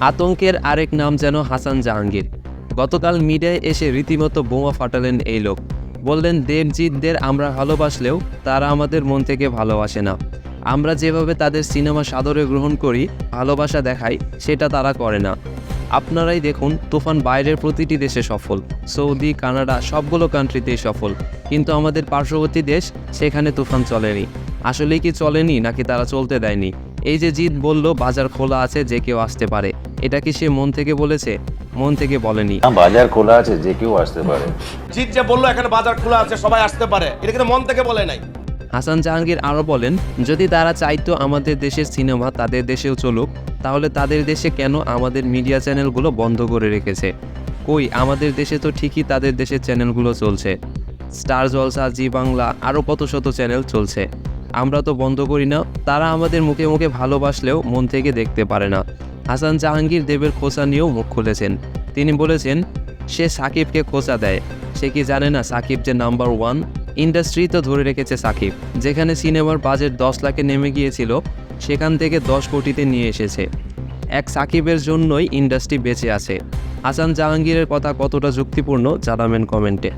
আতঙ্কের আরেক নাম যেন হাসান জাহাঙ্গীর। গতকাল মিডিয়ায় এসে রীতিমতো বোমা ফাটালেন এই লোক। বললেন, দেবজিৎদের আমরা ভালোবাসলেও তারা আমাদের মন থেকে ভালোবাসে না। আমরা যেভাবে তাদের সিনেমা সাদরে গ্রহণ করি, ভালোবাসা দেখাই, সেটা তারা করে না। আপনারাই দেখুন, তুফান বাইরের প্রতিটি দেশে সফল। সৌদি, কানাডা, সবগুলো কান্ট্রিতেই সফল। কিন্তু আমাদের পার্শ্ববর্তী দেশ, সেখানে তুফান চলেনি। আসলেই কি চলেনি, নাকি তারা চলতে দেয়নি? এই যে জিৎ বলল বাজার খোলা আছে যে কেউ আসতে পারে। এটা কি সে মন থেকে বলেছে? মন থেকে বলেনি। বাজার খোলা আছে যে কেউ আসতে পারে। জিৎ যে বলল এখানে বাজার খোলা আছে সবাই আসতে পারে। এটা কিন্তু মন থেকে বলে নাই। হাসান জাহাঙ্গীর আরও বলেন যদি তারা চাইতো আমাদের দেশের সিনেমা তাদের দেশেও চলুক তাহলে তাদের দেশে কেন আমাদের মিডিয়া চ্যানেলগুলো বন্ধ করে রেখেছে? কই আমাদের দেশে তো ঠিকই তাদের দেশের চ্যানেলগুলো চলছে। স্টার জলসা জি বাংলা আরও কত শত চ্যানেল চলছে। আমরা তো বন্ধ করি না। তারা আমাদের মুখে মুখে ভালোবাসলেও মন থেকে দেখতে পারে না। হাসান জাহাঙ্গীর দেবের খোঁচা নিয়েও মুখ খুলেছেন। তিনি বলেছেন, সে সাকিবকে খোঁচা দেয়। সে কি জানে না সাকিব যে নাম্বার ওয়ান? ইন্ডাস্ট্রি তো ধরে রেখেছে সাকিব। যেখানে সিনেমার বাজেট দশ লাখে নেমে গিয়েছিল, সেখান থেকে দশ কোটিতে নিয়ে এসেছে। এক সাকিবের জন্যই ইন্ডাস্ট্রি বেঁচে আছে। হাসান জাহাঙ্গীরের কথা কতটা যুক্তিপূর্ণ জানাবেন কমেন্টে।